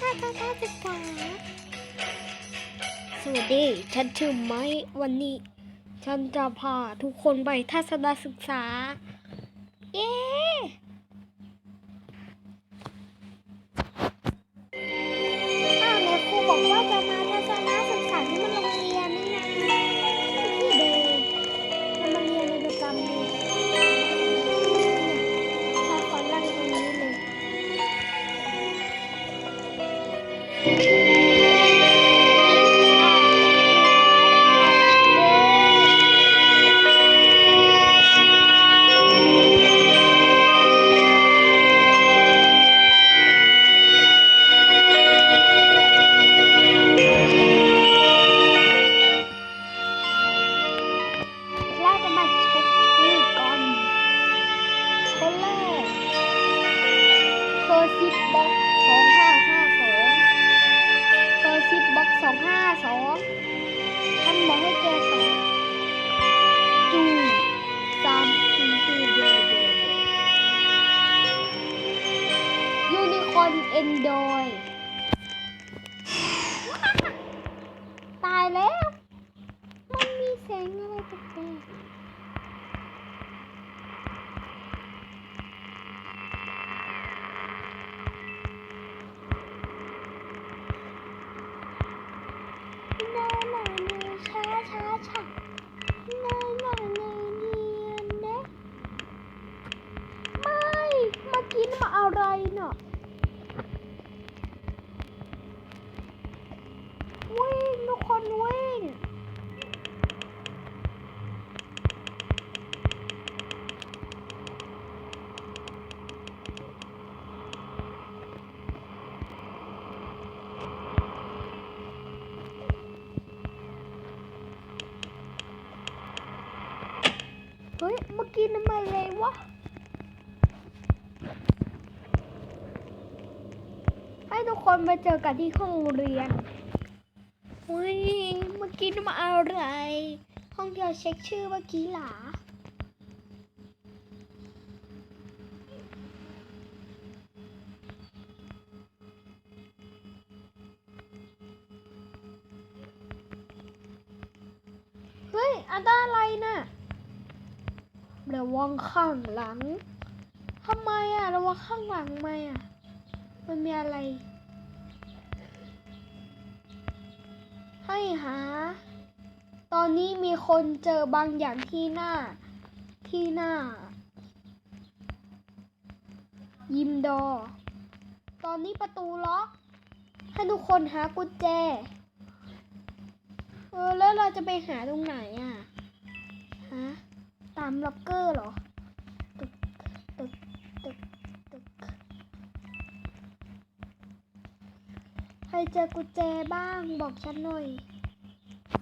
ค่ะค่ะค่ะศึกษาสวัสดี ฉันชื่อไม้วันนี้ ฉันจะพาทุกคนไปทัศนศึกษา เย้ ซิปบ็อกสองห้าห้าสองเคอร์ซิปบ็อกสองห้าสองฉันบอกให้แกตอบจูสามสี่สี่เดเดยูนิคอนเอนดอยตายแล้ว มันมีแสงอะไรแปลก เฮ้ย เมื่อกี้น้ำมันเลยวะให้ทุกคนมาเจอกันที่ห้องเรียนเฮ้ย เมื่อกี้น้ำมันอะไร ห้องที่เราเช็คชื่อเมื่อกี้หรอเฮ้ยอันนั้นอะไรน่ะ ระวังข้างหลังทำไมอะระวังข้างหลังทำไมอะ มันมีอะไร ให้หา ตอนนี้มีคนเจอบางอย่างที่หน้า ที่หน้า ยิมดอ ตอนนี้ประตูล็อก ให้ทุกคนหากุญแจ เออ แล้วเราจะไปหาตรงไหนอะฮะามล็อกเกอร์เหรอ ตึก ตึก ตึก ตึก ใครเจอกุญแจบ้างบอกฉันหน่อย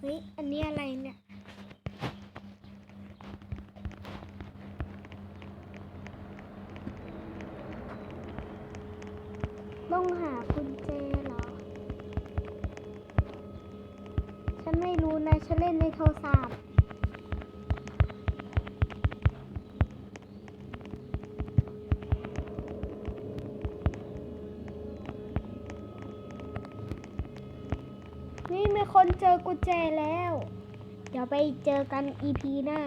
เฮ้ย อันนี้อะไรเนี่ยต้องหากุญแจเหรอ ฉันไม่รู้นะ ฉันเล่นในโทรศัพท์ นี่มีคนเจอกุญแจแล้ว เดี๋ยวไปเจอกัน EP หน้า